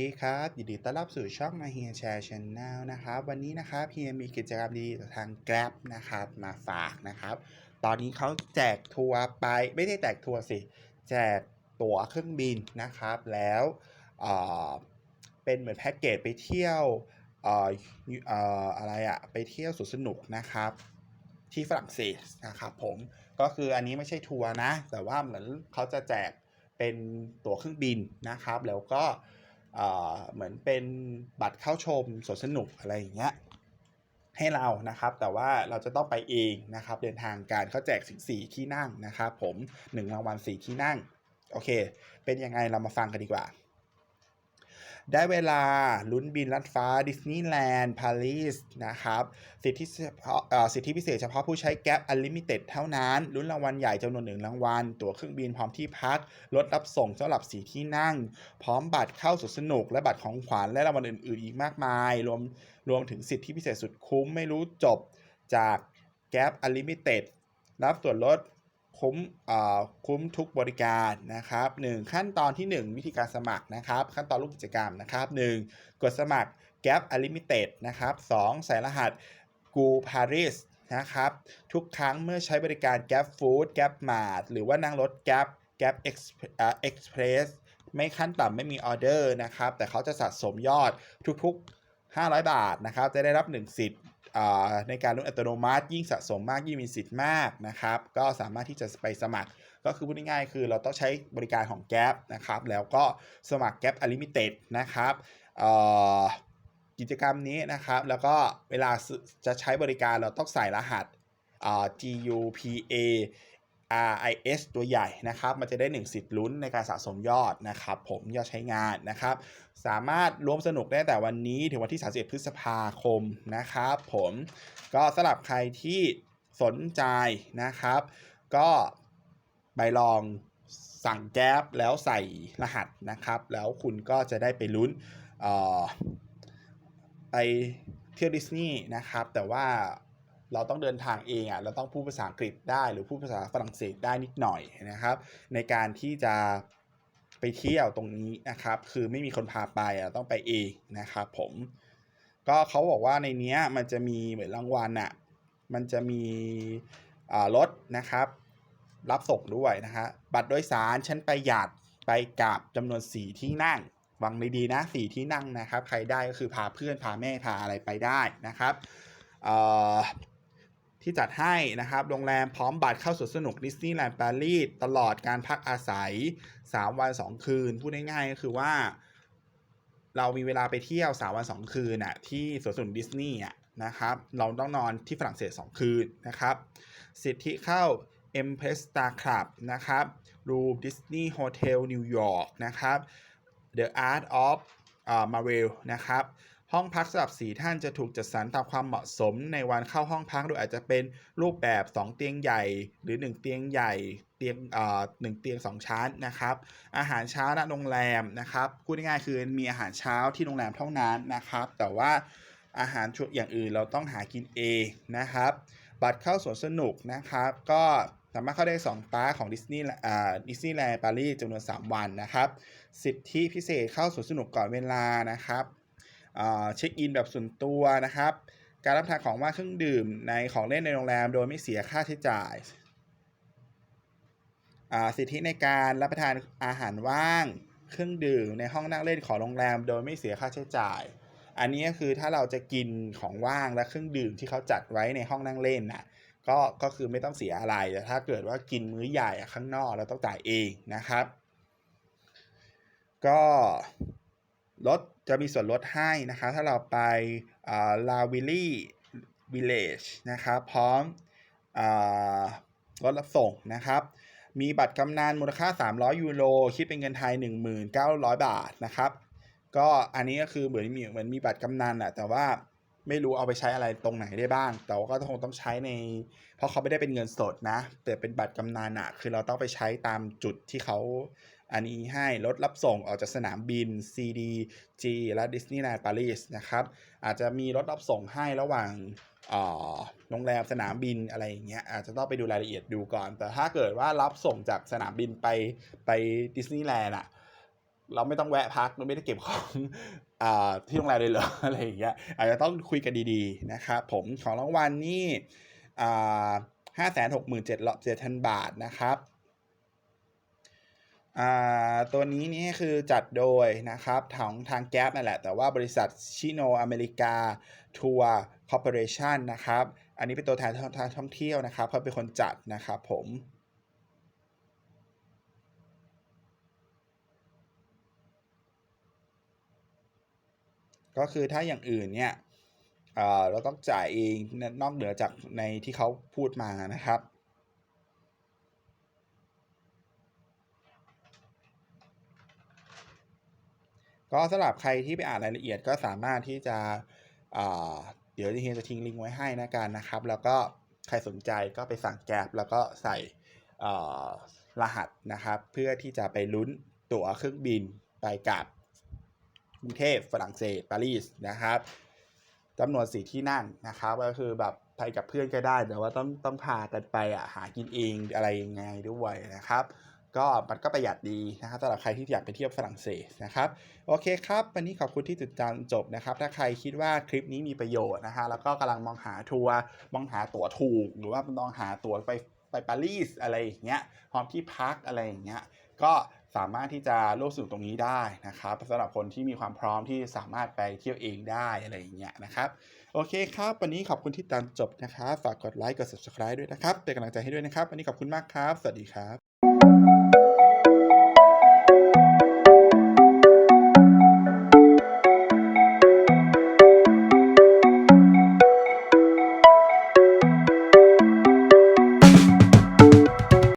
ดีครับยินดีต้อนรับสู่ช่องมาเฮียแชร์ชแนลนะครับ วันนี้นะครับเฮียมีกิจกรรมดีทาง Grab นะครับมาฝากนะครับ ตอนนี้เขาแจกทัวร์ไปไม่ได้แจกทัวร์สิ แจกตั๋วเครื่องบินนะครับ แล้วเเป็นเหมือนแพ็กเกจไปเที่ยวอออะไรอะไปเที่ยวสวนสนุกนะครับ ที่ฝรั่งเศสนะครับผมก็คืออันนี้ไม่ใช่ทัวร์นะ แต่ว่าเหมือนเขาจะแจกเป็นตั๋วเครื่องบินนะครับ แล้วก็ เหมือนเป็นบัตรเข้าชมสวนสนุกอะไรอย่างเงี้ยให้เรานะครับ แต่ว่าเราจะต้องไปเองนะครับ เดินทางการเขาแจกสิสี่ที่นั่งนะครับ ผมหนึ่งรางวัลสี่ที่นั่ง โอเค เป็นยังไงเรามาฟังกันดีกว่า ได้เวลาลุ้นบินลัดฟ้าดิสนีย์แลนด์ปารีสนะครับสิทธิเฉพาะสิทธิพิเศษเฉพาะผู้ใช้แก๊ป Unlimited เท่านั้น ลุ้นรางวัลใหญ่จำนวนหนึ่งรางวัล ตั๋วเครื่องบินพร้อมที่พัก รถรับส่งสำหรับสีที่นั่ง พร้อมบัตรเข้าสวนสนุก และบัตรของขวัญและรางวัลอื่น ๆ อีกมากมาย รวมรวมถึงสิทธิพิเศษสุดคุ้มไม่รู้จบจากแก๊ป Unlimited รับส่วนลด คุ้มคุ้มทุกบริการนะครับ 1 ขั้นตอนที่ 1 วิธีการสมัครนะครับ ขั้นตอนรูปกิจกรรมนะครับ 1 กดสมัคร Gap Unlimited นะครับ2ใส่รหัสกูพาริสนะครับ ทุกครั้งเมื่อใช้บริการ Gap Food Gap Mart หรือว่านั่งรถ Gap Gap Express ไม่ขั้นต่ำไม่มีออเดอร์นะครับ แต่เขาจะสะสมยอดทุกๆ 500 บาทนะครับ จะได้รับ 1 สิทธิ์ ในการลุ้นอัตโนมัติ ยิ่งสะสมมากยิ่งมีสิทธิ์มากนะครับ ก็สามารถที่จะไปสมัคร ก็คือพูดง่ายๆคือเราต้องใช้บริการของ Gap นะครับ แล้วก็สมัคร Gap Unlimited นะครับกิจกรรมนี้นะครับ แล้วก็เวลาจะใช้บริการเราต้องใส่รหัส GUPA RIS ตัวใหญ่นะครับ มันจะได้ 1 สิทธิ์ลุ้นในการสะสมยอดนะครับ ผมยอดใช้งานนะครับ สามารถร่วมสนุกได้แต่วันนี้ถึงวันที่ 31 พฤษภาคมนะครับผมก็สำหรับใครที่สนใจนะครับ ก็ไปลองสั่งแก๊ปแล้วใส่รหัสนะครับ แล้วคุณก็จะได้ไปลุ้นไปเที่ยวดิสนีย์นะครับ แต่ว่าเราต้องเดินทางเองอะเราต้องพูดภาษาอังกฤษได้ หรือพูดภาษาฝรั่งเศสได้นิดหน่อยนะครับ ในการที่จะ ไปเที่ยวตรงนี้นะครับ คือไม่มีคนพาไปต้องไปเองนะครับผม ก็เขาบอกว่าในเนี้ยมันจะมีเหมือนรางวัลอะมันจะมีรถนะครับ รับส่งด้วยนะฮะบัตรโดยสารชั้นประหยัดไปกับจำนวนสีที่นั่งฟังดีๆนะสีที่นั่งนะครับ ใครได้ก็คือพาเพื่อนพาแม่พาอะไรไปได้นะครับ ที่จัดให้นะครับ โรงแรมพร้อมบัตรเข้าสวนสนุกดิสนีย์แลนด์ปารีสตลอดการพักอาศัย 3 วัน 2 คืน พูดง่ายๆก็คือว่า เรามีเวลาไปเที่ยว 3 วัน 2 คืนน่ะที่สวนสนุกดิสนีย์อะนะครับ เราต้องนอนที่ฝรั่งเศส 2 คืนนะครับ สิทธิเข้า Empress Star Club นะครับ Room Disney Hotel New York นะครับ The Art of อ่า Marvel นะครับ ห้องพักสำหรับสีท่านจะถูกจัดสรรตามความเหมาะสมในวันเข้าห้องพักโดยอาจจะเป็นรูปแบบ 2 เตียงใหญ่ หรือ 1 เตียงใหญ่ เตียงอ่าหนึ่งเตียง 2 ชั้นนะครับ อาหารเช้าณโรงแรมนะครับพูดง่ายๆคือมีอาหารเช้าที่โรงแรมเท่านั้นนะครับ แต่ว่าอาหารชุดอย่างอื่นเราต้องหากินเองนะครับ บัตรเข้าสวนสนุกนะครับ ก็สามารถเข้าได้2ปาของดิสนีย์ดิสนีย์แลนด์ปารีสจำนวน 3 วันนะครับ สิทธิพิเศษเข้าสวนสนุกก่อนเวลานะครับ เช็คอินแบบส่วนตัวนะครับ การรับประทานของว่างเครื่องดื่มในของเล่นในโรงแรม โดยไม่เสียค่าใช้จ่ายอ่าสิทธิในการรับประทานอาหารว่าง เครื่องดื่มในห้องนั่งเล่นของโรงแรม โดยไม่เสียค่าใช้จ่าย อันนี้ก็คือถ้าเราจะกินของว่างและเครื่องดื่มที่เขาจัดไว้ในห้องนั่งเล่นน่ะก็ก็คือไม่ต้องเสียอะไรแต่ถ้าเกิดว่ากินมื้อใหญ่ข้างนอกเราต้องจ่ายเองนะครับ ก็ลด จะมีส่วนลดให้นะคะถ้าเราไปลาวิลี่วิลเลจนะครับพร้อมอรถรับส่งนะครับ มีบัตรกำนันมูลค่า 300 ยูโรคิดเป็นเงินไทย 1,900 บาทนะครับ ก็อันนี้ก็คือเหมือนมีเหมือนมีบัตรกำนันอะแต่ว่า ไม่รู้เอาไปใช้อะไรตรงไหนได้บ้าง แต่ว่าก็คงต้องใช้ใน เพราะเขาไม่ได้เป็นเงินสดนะ แต่เป็นบัตรกำนันอะคือเราต้องไปใช้ตามจุดที่เขาอันนี้ให้รถรับส่งออกจากสนามบิน CDG และดิสนีย์แลนด์ปารีสนะครับ อาจจะมีรถรับส่งให้ระหว่างอ่อโรงแรมสนามบินอะไรอย่างเงี้ยอาจจะต้องไปดูรายละเอียดดูก่อน แต่ถ้าเกิดว่ารับส่งจากสนามบินไปไปดิสนีย์แลนด์อะเราไม่ต้องแวะพักเราไม่ได้เก็บของ ที่โรงแรมเลยเหรออะไรอย่างเงี้ยอาจจะต้องคุยกันดีๆนะครับผมของรางวัลนี่ห้าแสนหกหมื่นเจ็ดเจ็ดพันบาทนะครับตัวนี้นี่คือจัดโดยนะครับของทางแก๊ปนั่นแหละ แต่ว่าบริษัทชิโนอเมริกาทัวร์คอร์ปอเรชันนะครับ อันนี้เป็นตัวแทนทางท่องเที่ยวนะครับเขาเป็นคนจัดนะครับผม ก็คือถ้าอย่างอื่นเนี่ยเอ่อเราต้องจ่ายเองนอกเหนือจากในที่เขาพูดมานะครับ ก็สำหรับใครที่ไปอ่านรายละเอียดก็สามารถที่จะอ่าเดี๋ยวเฮียจะทิ้งลิงก์ไว้ให้นะกันนะครับ แล้วก็ใครสนใจก็ไปสั่งแก๊บแล้วก็ใส่อ่ารหัสนะครับ เพื่อที่จะไปลุ้นตั๋วเครื่องบินไปกับ รุงเทพฝรั่งเศสปารีสนะครับจำนวนสี่ที่นั่งนะครับก็คือแบบไปกับเพื่อนก็ได้แต่ว่าต้องต้องพากันไปอะหากินเองอะไรยังไงด้วยนะครับก็มันก็ประหยัดดีนะครับสำหรับใครที่อยากไปเที่ยวฝรั่งเศสนะครับโอเคครับวันนี้ขอบคุณที่ติดตามจบนะครับ ถ้าใครคิดว่าคลิปนี้มีประโยชน์นะฮะแล้วก็กำลังมองหาทัวร์มองหาตั๋วถูก หรือว่ามองหาตั๋วไปไปปารีสอะไรอย่างเงี้ยพร้อมที่พักอะไรอย่างเงี้ยก็ สามารถที่จะร่วมสนุกตรงนี้ได้นะครับสำหรับคนที่มีความพร้อมที่สามารถไปเที่ยวเองได้อะไรอย่างเงี้ยนะครับ โอเคครับ วันนี้ขอบคุณที่ตามจบนะครับ ฝากกดไลค์กด subscribe ด้วยนะครับ เป็นกำลังใจให้ด้วยนะครับ วันนี้ขอบคุณมากครับ สวัสดีครับ